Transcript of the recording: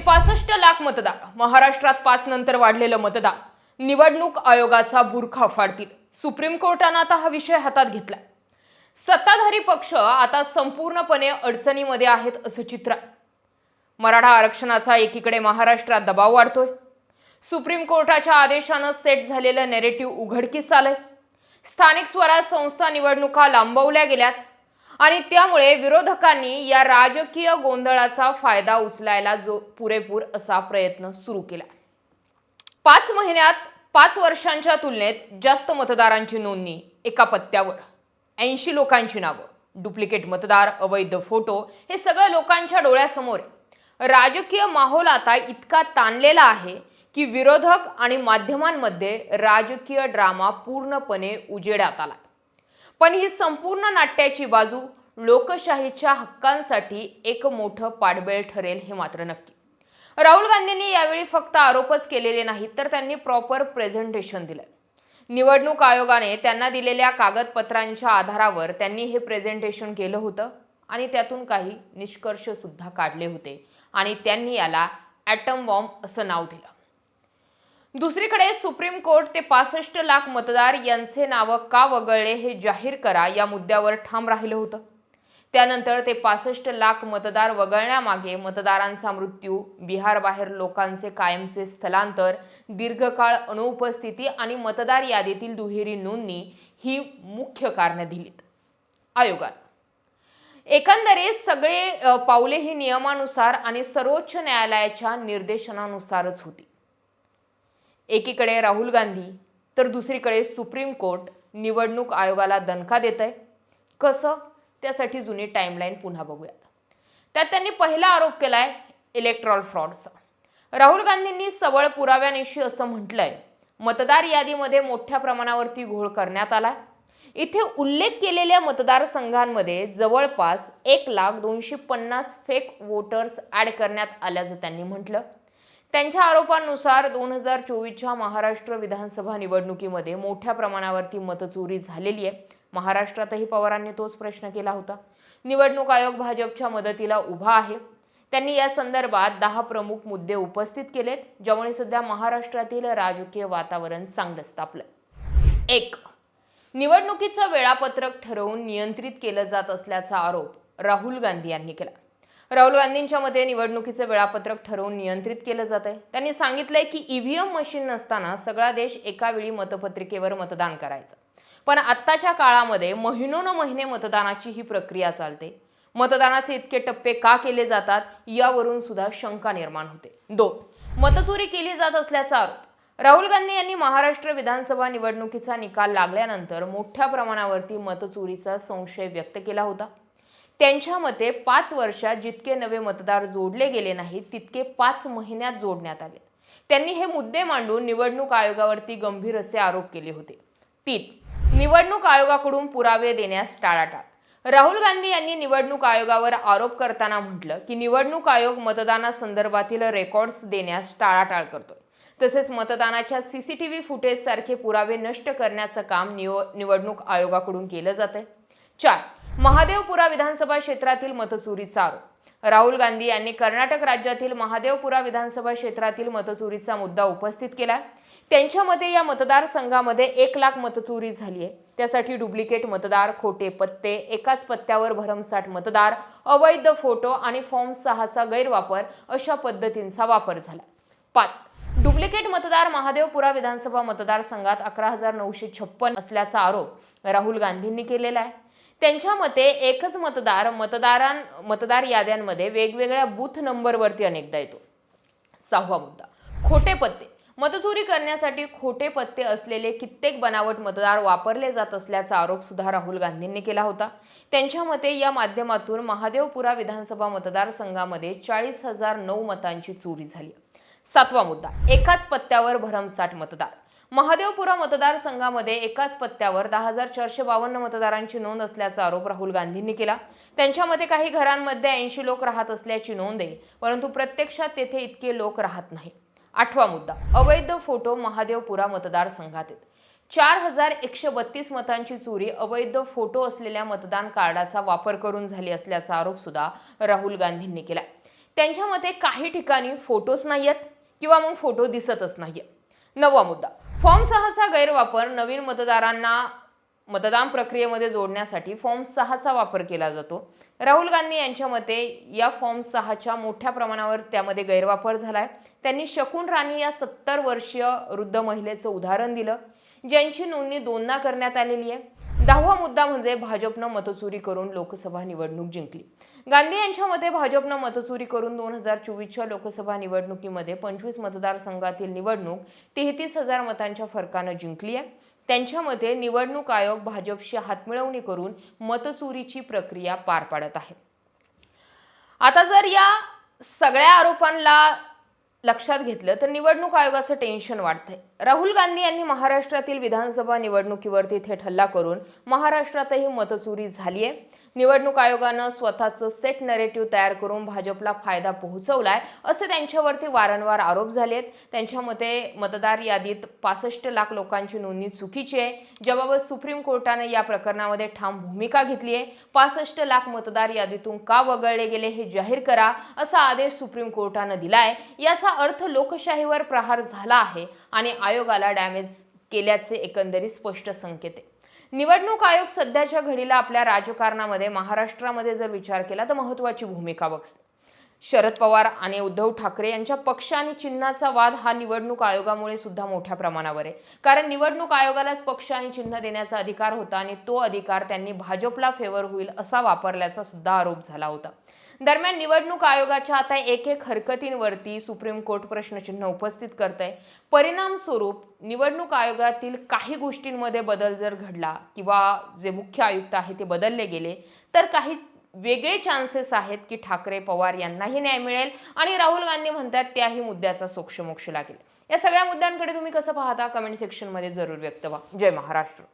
पासष्ट लाख मतदार महाराष्ट्रात पाच नंतर वाढलेलं मतदान. निवडणूक आयोगाचा बुरखा फाडतील. सुप्रीम कोर्टानं आता हा विषय हातात घेतला सत्ताधारी पक्ष आता संपूर्णपणे अडचणीमध्ये आहेत असं चित्र मराठा आरक्षणाचा एकीकडे महाराष्ट्रात दबाव वाढतोय. सुप्रीम कोर्टाच्या आदेशानं सेट झालेलं नेरेटिव्ह उघडकीस आलंय. स्थानिक स्वराज संस्था निवडणुका लांबवल्या गेल्यात. आणि त्यामुळे विरोधकांनी या राजकीय गोंधळाचा फायदा उचलायला जो पुरेपूर असा प्रयत्न सुरू केला. पाच महिन्यात पाच वर्षांच्या तुलनेत जास्त मतदारांची नोंदणी एका पत्त्यावर. ऐंशी लोकांची नावं डुप्लिकेट मतदार अवैध फोटो हे सगळं लोकांच्या डोळ्यासमोर राजकीय माहोल आता इतका ताणलेला आहे की विरोधक आणि माध्यमांमध्ये राजकीय ड्रामा पूर्णपणे उजेडात आला पण ही संपूर्ण नाट्याची बाजू लोकशाहीच्या हक्कांसाठी एक मोठं पाडबेळ ठरेल हे मात्र नक्की. राहुल गांधींनी यावेळी फक्त आरोपच केलेले नाहीत तर त्यांनी प्रॉपर प्रेझेंटेशन दिलं निवडणूक आयोगाने त्यांना दिलेल्या कागदपत्रांच्या आधारावर त्यांनी हे प्रेझेंटेशन केलं होतं आणि त्यातून काही निष्कर्ष सुद्धा काढले होते आणि त्यांनी याला ॲटम बॉम्ब असं नाव दिलं. दुसरीकडे सुप्रीम कोर्ट ते पासष्ट लाख मतदार यांचे नावं का वगळले हे जाहीर करा या मुद्द्यावर ठाम राहिलं होतं. त्यानंतर ते पासष्ट लाख मतदार वगळण्यामागे मतदारांचा मृत्यू बिहारबाहेर लोकांचे कायमचे स्थलांतर दीर्घकाळ अनुपस्थिती आणि मतदार यादीतील दुहेरी नोंदणी ही मुख्य कारणं दिलीत. आयोगात. एकंदरीत सगळे पावले ही नियमानुसार आणि सर्वोच्च न्यायालयाच्या निर्देशनानुसारच होती. एकीकडे राहुल गांधी तर दुसरीकडे सुप्रीम कोर्ट निवडणूक आयोगाला दणका देत आहे कसं? त्यासाठी जुनी टाईमलाईन पुन्हा बघूयात त्यात त्यांनी पहिला आरोप केला आहे इलेक्ट्रॉल फ्रॉडचा राहुल गांधींनी सबळ पुराव्यानिशी असं म्हटलंय मतदार यादीमध्ये मोठ्या प्रमाणावरती घोळ करण्यात आला इथे उल्लेख केलेल्या मतदारसंघांमध्ये जवळपास एक लाख दोनशे पन्नास फेक वोटर्स ॲड करण्यात आल्याचं त्यांनी म्हटलं. त्यांच्या आरोपांनुसार दोन हजार चोवीसच्या महाराष्ट्र विधानसभा निवडणुकीमध्ये मोठ्या प्रमाणावरती मतचोरी झालेली आहे. महाराष्ट्रातही पवारांनी तोच प्रश्न केला होता. निवडणूक आयोग भाजपच्या मदतीला उभा आहे. त्यांनी या संदर्भात दहा प्रमुख मुद्दे उपस्थित केलेत ज्यामुळे सध्या महाराष्ट्रातील राजकीय वातावरण चांगलंच तापलं एक निवडणुकीचं वेळापत्रक ठरवून नियंत्रित केलं जात असल्याचा आरोप राहुल गांधी यांनी केला. राहुल गांधींच्या मते निवडणुकीचं वेळापत्रक ठरवून नियंत्रित केलं जात आहे. त्यांनी सांगितलंय की ईव्हीएम मशीन नसताना सगळा देश एका वेळी मतपत्रिकेवर मतदान करायचं. पण आत्ताच्या काळामध्ये महिनोन महिने मतदानाची ही प्रक्रिया चालते. मतदानाचे इतके टप्पे का केले जातात यावरून सुद्धा शंका निर्माण होते. दोन मतचोरी केली जात असल्याचा आरोप. राहुल गांधी यांनी महाराष्ट्र विधानसभा निवडणुकीचा निकाल लागल्यानंतर मोठ्या प्रमाणावरती मतचोरीचा संशय व्यक्त केला होता. त्यांच्या मते पाच वर्षात जितके नवे मतदार जोडले गेले नाहीत तितके पाच महिन्यात जोडण्यात आले त्यांनी हे मुद्दे मांडून निवडणूक आयोगावरती गंभीर असे आरोप केले होते. तीन निवडणूक आयोगाकडून पुरावे देण्यास टाळाटाळ. राहुल गांधी यांनी निवडणूक आयोगावर आरोप करताना म्हटलं की निवडणूक आयोग मतदानासंदर्भातील रेकॉर्ड्स देण्यास टाळाटाळ करतोय. तसेच मतदानाच्या सीसीटीव्ही फुटेज सारखे पुरावे नष्ट करण्याचं काम निव निवडणूक आयोगाकडून केलं जात आहे चार महादेवपुरा विधानसभा क्षेत्रातील मतचोरीचा आरोप. राहुल गांधी यांनी कर्नाटक राज्यातील महादेवपुरा विधानसभा क्षेत्रातील मतचोरीचा मुद्दा उपस्थित केला. त्यांच्या मते या मतदारसंघामध्ये एक लाख मतचोरी झाली आहे त्यासाठी डुप्लिकेट मतदार खोटे पत्ते एकाच पत्त्यावर भरमसाठ मतदार अवैध फोटो आणि फॉर्म सहाचा गैरवापर अशा पद्धतींचा वापर झाला. पाच डुप्लिकेट मतदार महादेवपुरा विधानसभा मतदारसंघात अकरा हजार नऊशे छप्पन असल्याचा आरोप राहुल गांधींनी केलेला आहे. त्यांच्या मते एकच मतदार मतदारां मतदार याद्यांमध्ये वेगवेगळ्या बूथ नंबरवरती अनेकदा येतो. सहावा मुद्दा खोटे पत्ते. मतचोरी करण्यासाठी खोटे पत्ते असलेले कित्येक बनावट मतदार वापरले जात असल्याचा आरोप सुद्धा राहुल गांधींनी केला होता. त्यांच्या मते या माध्यमातून महादेवपुरा विधानसभा मतदारसंघामध्ये चाळीस हजार नऊ मतांची चोरी झाली. सातवा मुद्दा एकाच पत्त्यावर भरमसाठ मतदार. महादेवपुरा मतदारसंघामध्ये एकाच पत्त्यावर दहा हजार चारशे बावन्न मतदारांची नोंद असल्याचा आरोप राहुल गांधींनी केला. त्यांच्यामध्ये काही घरांमध्ये ऐंशी लोक राहत असल्याची नोंद आहे परंतु प्रत्यक्षात तेथे इतके लोक राहत नाही. आठवा मुद्दा अवैध फोटो महादेवपुरा मतदारसंघात आहेत. चार हजार एकशे बत्तीस मतांची चोरी अवैध फोटो असलेल्या मतदान कार्डाचा वापर करून झाली असल्याचा आरोप सुद्धा राहुल गांधींनी केला. त्यांच्या मते काही ठिकाणी फोटोच नाही आहेत किंवा मग फोटो दिसतच नाही नववा मुद्दा फॉर्म सहाचा गैरवापर नवीन मतदारांना मतदान प्रक्रियेमध्ये जोडण्यासाठी फॉर्म सहाचा वापर केला जातो. राहुल गांधी यांच्या मते या फॉर्म सहाच्या मोठ्या प्रमाणावर त्यामध्ये गैरवापर झाला आहे त्यांनी शकून राणी या सत्तर वर्षीय वृद्ध महिलेचं उदाहरण दिलं ज्यांची नोंदणी दोनदा करण्यात आलेली आहे. दहावा मुद्दा म्हणजे भाजपनं मतचोरी करून लोकसभा निवडणूक जिंकली. गांधी यांच्या मते भाजपनं मतचोरी करून दोन हजार चोवीसच्या लोकसभा निवडणुकीमध्ये पंचवीस मतदारसंघातील निवडणूक तेहतीस हजार मतांच्या फरकानं जिंकली आहे. त्यांच्या मते निवडणूक आयोग भाजपशी हातमिळवणी करून मतचोरीची प्रक्रिया पार पाडत आहे. आता जर या सगळ्या आरोपांना लक्षात घेतलं तर निवडणूक आयोगाचं टेन्शन वाढतंय. राहुल गांधी यांनी महाराष्ट्रातील विधानसभा निवडणुकीवरती थेट हल्ला करून महाराष्ट्रातही मतचोरी झाली आहे निवडणूक आयोगानं स्वतःचं सेट नरेटिव्ह तयार करून भाजपला फायदा पोहोचवलाय असे त्यांच्यावरती वारंवार आरोप झाले आहेत त्यांच्या मते मतदार यादीत पासष्ट लाख लोकांची नोंदणी चुकीची आहे. ज्याबाबत सुप्रीम कोर्टाने या प्रकरणामध्ये ठाम भूमिका घेतली आहे. पासष्ट लाख मतदार यादीतून का वगळले गेले हे जाहीर करा असा आदेश सुप्रीम कोर्टानं दिलाय. याचा अर्थ लोकशाहीवर प्रहार झाला आहे आणि आयोगाला डॅमेज केल्याचे एकंदरीत स्पष्ट संकेत आहे. निवडणूक आयोग सध्याच्या घडीला आपल्या राजकारणामध्ये महाराष्ट्रामध्ये जर विचार केला तर महत्वाची भूमिका बघते शरद पवार आणि उद्धव ठाकरे यांच्या पक्ष आणि चिन्हाचा वाद हा निवडणूक आयोगामुळे सुद्धा मोठ्या प्रमाणावर आहे. कारण निवडणूक आयोगालाच पक्ष आणि चिन्ह देण्याचा अधिकार होता आणि तो अधिकार त्यांनी भाजपला फेवर होईल असा वापरल्याचा सुद्धा आरोप झाला होता. दरम्यान निवडणूक आयोगाच्या आता एक एक हरकतींवरती सुप्रीम कोर्ट प्रश्नचिन्ह उपस्थित करत आहे परिणामस्वरूप निवडणूक आयोगातील काही गोष्टींमध्ये बदल जर घडला किंवा जे मुख्य आयुक्त आहे ते बदलले गेले तर काही वेगळे चान्सेस आहेत की ठाकरे पवार यांनाही न्याय मिळेल आणि राहुल गांधी म्हणतात त्याही मुद्द्याचा सोक्षमोक्ष लागेल. या सगळ्या मुद्द्यांकडे तुम्ही कसं पाहता? कमेंट सेक्शनमध्ये जरूर व्यक्त व्हा. जय महाराष्ट्र.